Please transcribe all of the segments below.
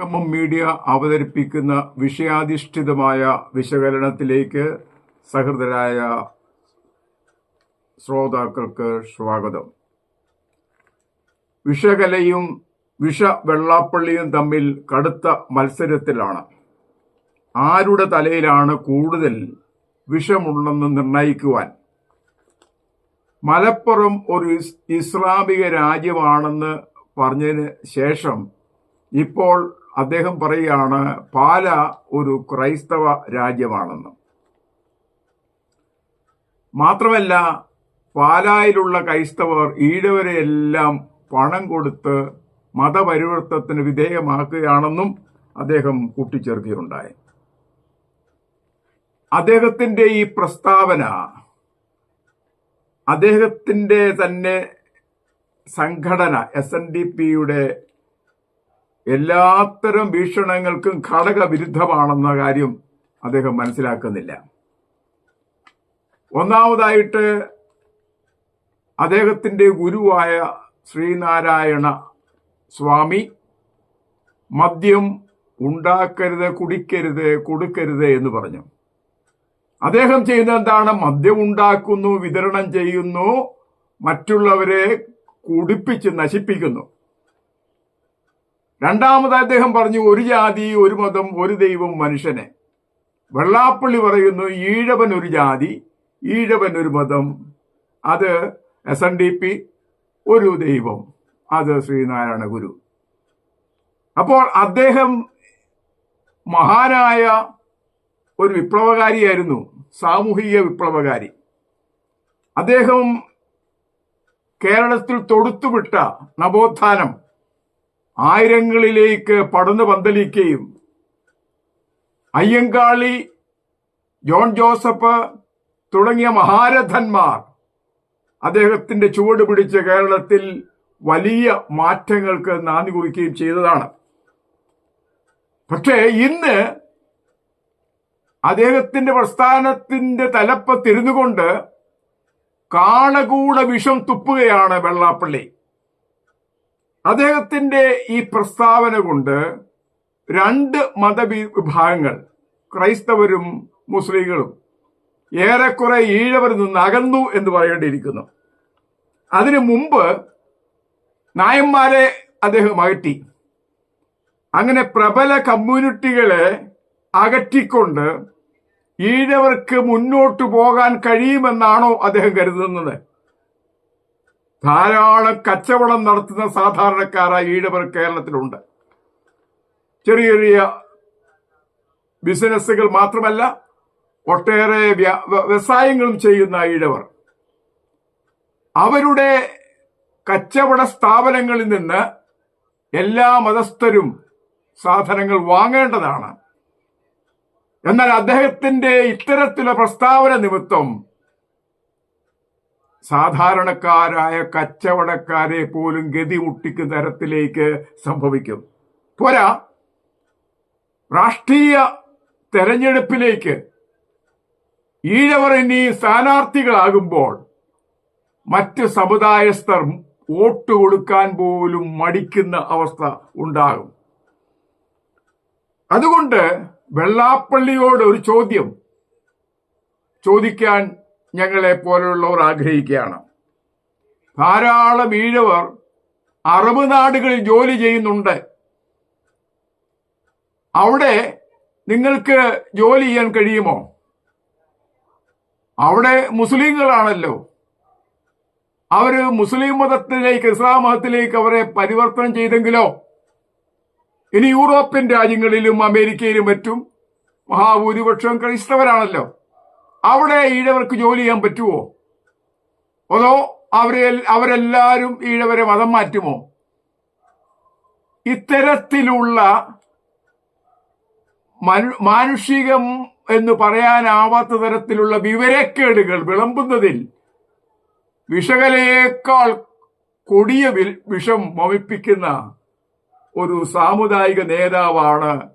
സമാഗമം media അവതരിപ്പിക്കുന്ന വിഷയാധിഷ്ഠിതമായ വിശകലനത്തിലേക്ക് സഹൃദരായ ശ്രോതാക്കൾക്ക് സ്വാഗതം. വിഷകലയും വിഷ വെള്ളാപ്പള്ളിയും തമ്മിൽ കടുത്ത മത്സരത്തിലാണ്. ആരുടെ തലയിലാണ് കൂടുതൽ വിഷമുള്ളെന്ന് നിർണയിക്കുവാൻ മലപ്പുറം ഒരു ഇസ്ലാമിക രാജ്യമാണെന്ന് പറഞ്ഞതിന് ശേഷം ഇപ്പോൾ അദ്ദേഹം പറയുകയാണ് പാല ഒരു ക്രൈസ്തവ രാജ്യമാണെന്ന്. മാത്രമല്ല പാലായിലുള്ള ക്രൈസ്തവർ ഈഴവരെയെല്ലാം പണം കൊടുത്ത് മതപരിവർത്തനത്തിന് വിധേയമാക്കുകയാണെന്നും അദ്ദേഹം കൂട്ടിച്ചേർക്കുകയുണ്ടായി. അദ്ദേഹത്തിന്റെ ഈ പ്രസ്താവന അദ്ദേഹത്തിന്റെ തന്നെ സംഘടന എസ് എൻ ഡി പിയുടെ എല്ലാത്തരം ഭീഷണങ്ങൾക്കും ഘടകവിരുദ്ധമാണെന്ന കാര്യം അദ്ദേഹം മനസ്സിലാക്കുന്നില്ല. ഒന്നാമതായിട്ട് അദ്ദേഹത്തിന്റെ ഗുരുവായ ശ്രീനാരായണ സ്വാമി മദ്യം ഉണ്ടാക്കരുത് കുടിക്കരുത് കൊടുക്കരുത് എന്ന് പറഞ്ഞു. അദ്ദേഹം ചെയ്യുന്നത് എന്താണ്? മദ്യം ഉണ്ടാക്കുന്നു വിതരണം ചെയ്യുന്നു മറ്റുള്ളവരെ കുടിപ്പിച്ച് നശിപ്പിക്കുന്നു. രണ്ടാമത് അദ്ദേഹം പറഞ്ഞു ഒരു ജാതി ഒരു മതം ഒരു ദൈവം മനുഷ്യനെ. വെള്ളാപ്പള്ളി പറയുന്നു ഈഴവൻ ഒരു ജാതി ഈഴവൻ ഒരു മതം. അത് എസ് എൻ ഡി പി ഒരു ദൈവം അത് ശ്രീനാരായണ ഗുരു. അപ്പോൾ അദ്ദേഹം മഹാനായ ഒരു വിപ്ലവകാരിയായിരുന്നു സാമൂഹിക വിപ്ലവകാരി. അദ്ദേഹം കേരളത്തിൽ തൊടുത്തുവിട്ട നവോത്ഥാനം ആയിരങ്ങളിലേക്ക് പടന്നു പന്തലിക്കുകയും അയ്യങ്കാളി ജോൺ ജോസഫ് തുടങ്ങിയ മഹാരഥന്മാർ അദ്ദേഹത്തിന്റെ ചുവട് പിടിച്ച് കേരളത്തിൽ വലിയ മാറ്റങ്ങൾക്ക് നാന്ദി കുറിക്കുകയും ചെയ്തതാണ്. പക്ഷേ ഇന്ന് അദ്ദേഹത്തിന്റെ പ്രസ്ഥാനത്തിന്റെ തലപ്പത്തിരുന്നുകൊണ്ട് കാളകൂട വിഷം തുപ്പുകയാണ് വെള്ളാപ്പള്ളി. അദ്ദേഹത്തിന്റെ ഈ പ്രസ്താവന കൊണ്ട് രണ്ട് മതവിഭാഗങ്ങൾ ക്രൈസ്തവരും മുസ്ലിങ്ങളും ഏറെക്കുറെ ഈഴവരിൽ നിന്ന് അകന്നു എന്ന് പറയേണ്ടിയിരിക്കുന്നു. അതിനു മുമ്പ് നായന്മാരെ അദ്ദേഹം അകറ്റി. അങ്ങനെ പ്രബല കമ്മ്യൂണിറ്റികളെ അകറ്റിക്കൊണ്ട് ഈഴവർക്ക് മുന്നോട്ട് പോകാൻ കഴിയുമെന്നാണോ അദ്ദേഹം കരുതുന്നത്? ധാരാളം കച്ചവടം നടത്തുന്ന സാധാരണക്കാരായ ഈഴവർ കേരളത്തിലുണ്ട്. ചെറിയ ചെറിയ ബിസിനസ്സുകൾ മാത്രമല്ല ഒട്ടേറെ വ്യ- വ്യ- വ്യവസായങ്ങളും ചെയ്യുന്ന ഈഴവർ അവരുടെ കച്ചവട സ്ഥാപനങ്ങളിൽ നിന്ന് എല്ലാ മതസ്ഥരും സാധനങ്ങൾ വാങ്ങേണ്ടതാണ്. എന്നാൽ അദ്ദേഹത്തിന്റെ ഇത്തരത്തിലുള്ള പ്രസ്താവന നിമിത്തം സാധാരണക്കാരായ കച്ചവടക്കാരെ പോലും ഗതി മുട്ടിക്കുന്ന തരത്തിലേക്ക് സംഭവിക്കും. പോരാ. രാഷ്ട്രീയ തെരഞ്ഞെടുപ്പിലേക്ക് ഈഴവർ ഇനി സ്ഥാനാർത്ഥികളാകുമ്പോൾ മറ്റ് സമുദായസ്ഥർ വോട്ട് കൊടുക്കാൻ പോലും മടിക്കുന്ന അവസ്ഥ ഉണ്ടാകും. അതുകൊണ്ട് വെള്ളാപ്പള്ളിയോട് ഒരു ചോദ്യം ചോദിക്കാൻ ഞങ്ങളെ പോലെയുള്ളവർ ആഗ്രഹിക്കുകയാണ്. ധാരാളം ഈഴവർ അറബ് നാടുകളിൽ ജോലി ചെയ്യുന്നുണ്ട്. അവിടെ നിങ്ങൾക്ക് ജോലി ചെയ്യാൻ കഴിയുമോ? അവിടെ മുസ്ലിങ്ങളാണല്ലോ. അവർ മുസ്ലിം മതത്തിലേക്ക് ഇസ്ലാം മതത്തിലേക്ക് അവരെ പരിവർത്തനം ചെയ്തെങ്കിലോ? ഇനി യൂറോപ്യൻ രാജ്യങ്ങളിലും അമേരിക്കയിലും മറ്റും മഹാഭൂരിപക്ഷം ക്രൈസ്തവരാണല്ലോ. അവിടെ ഈഴവർക്ക് ജോലി ചെയ്യാൻ പറ്റുമോ അതോ അവരെ അവരെല്ലാവരും ഈഴവരെ മതം മാറ്റുമോ? ഇത്തരത്തിലുള്ള മാനുഷികം എന്ന് പറയാനാവാത്ത തരത്തിലുള്ള വിവരക്കേടുകൾ വിളമ്പുന്നതിൽ വിഷകലയേക്കാൾ കൊടിയ വിഷം വമിപ്പിക്കുന്ന ഒരു സാമുദായിക നേതാവാണ്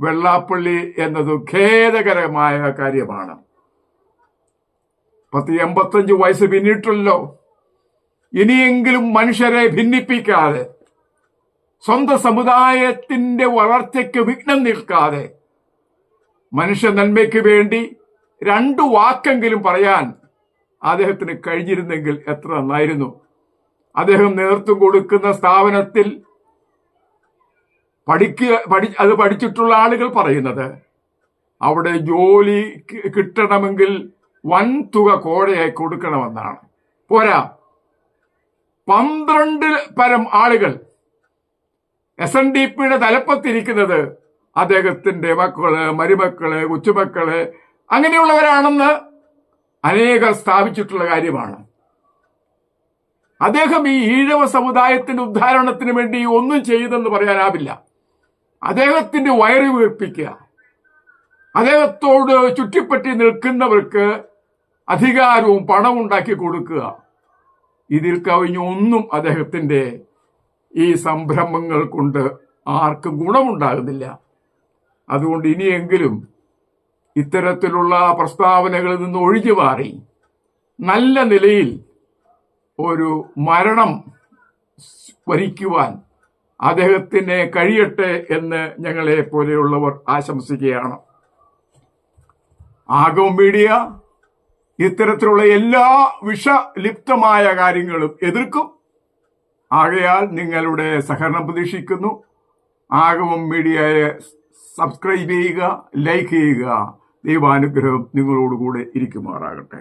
വെള്ളാപ്പള്ളി എന്നത് ഖേദകരമായ കാര്യമാണ്. പത്ത് എൺപത്തഞ്ച് വയസ്സ് പിന്നിട്ടല്ലോ ഇനിയെങ്കിലും മനുഷ്യരെ ഭിന്നിപ്പിക്കാതെ സ്വന്തം സമുദായത്തിന്റെ വളർച്ചയ്ക്ക് വിഘ്നം നിൽക്കാതെ മനുഷ്യ നന്മയ്ക്ക് വേണ്ടി രണ്ടു വാക്കെങ്കിലും പറയാൻ അദ്ദേഹത്തിന് കഴിഞ്ഞിരുന്നെങ്കിൽ എത്ര നന്നായിരുന്നു. അദ്ദേഹം നേതൃത്വം കൊടുക്കുന്ന സ്ഥാപനത്തിൽ പഠിക്കുക പഠി അത് പഠിച്ചിട്ടുള്ള ആളുകൾ പറയുന്നത് അവിടെ ജോലി കിട്ടണമെങ്കിൽ വൻ തുക കോഴയായി കൊടുക്കണമെന്നാണ്. പോരാ. പന്ത്രണ്ട് പരം ആളുകൾ എസ് എൻ ഡി പിയുടെ തലപ്പത്തിരിക്കുന്നത് അദ്ദേഹത്തിന്റെ മക്കൾ മരുമക്കൾ കൊച്ചുമക്കൾ അങ്ങനെയുള്ളവരാണെന്ന് അനേകർ സ്ഥാപിച്ചിട്ടുള്ള കാര്യമാണ്. അദ്ദേഹം ഈ ഈഴവ സമുദായത്തിന്റെ ഉദ്ധാരണത്തിന് വേണ്ടി ഒന്നും ചെയ്തെന്ന് പറയാനാവില്ല അദ്ദേഹത്തിന്റെ വയറ് വീർപ്പിക്കുക അദ്ദേഹത്തോട് ചുറ്റിപ്പറ്റി നിൽക്കുന്നവർക്ക് അധികാരവും പണവും ഉണ്ടാക്കി കൊടുക്കുക. ഇതിൽ കവിഞ്ഞ ഒന്നും അദ്ദേഹത്തിന്റെ ഈ സംരംഭങ്ങൾ കൊണ്ട് ആർക്കും ഗുണമുണ്ടാകുന്നില്ല. അതുകൊണ്ട് ഇനിയെങ്കിലും ഇത്തരത്തിലുള്ള പ്രസ്താവനകളിൽ നിന്ന് ഒഴിഞ്ഞു മാറി നല്ല നിലയിൽ ഒരു മരണം വരിക്കുവാൻ അദ്ദേഹത്തിന് കഴിയട്ടെ എന്ന് ഞങ്ങളെ പോലെയുള്ളവർ ആശംസിക്കുകയാണ്. ആഗോ മീഡിയ ഇത്തരത്തിലുള്ള എല്ലാ വിഷലിപ്തമായ കാര്യങ്ങളും എതിർക്കും. ആകയാൽ നിങ്ങളുടെ സഹകരണം പ്രതീക്ഷിക്കുന്നു. ആഗമം മീഡിയയെ സബ്സ്ക്രൈബ് ചെയ്യുക ലൈക്ക് ചെയ്യുക. ദൈവാനുഗ്രഹം നിങ്ങളോടുകൂടെ ഇരിക്കുമാറാകട്ടെ.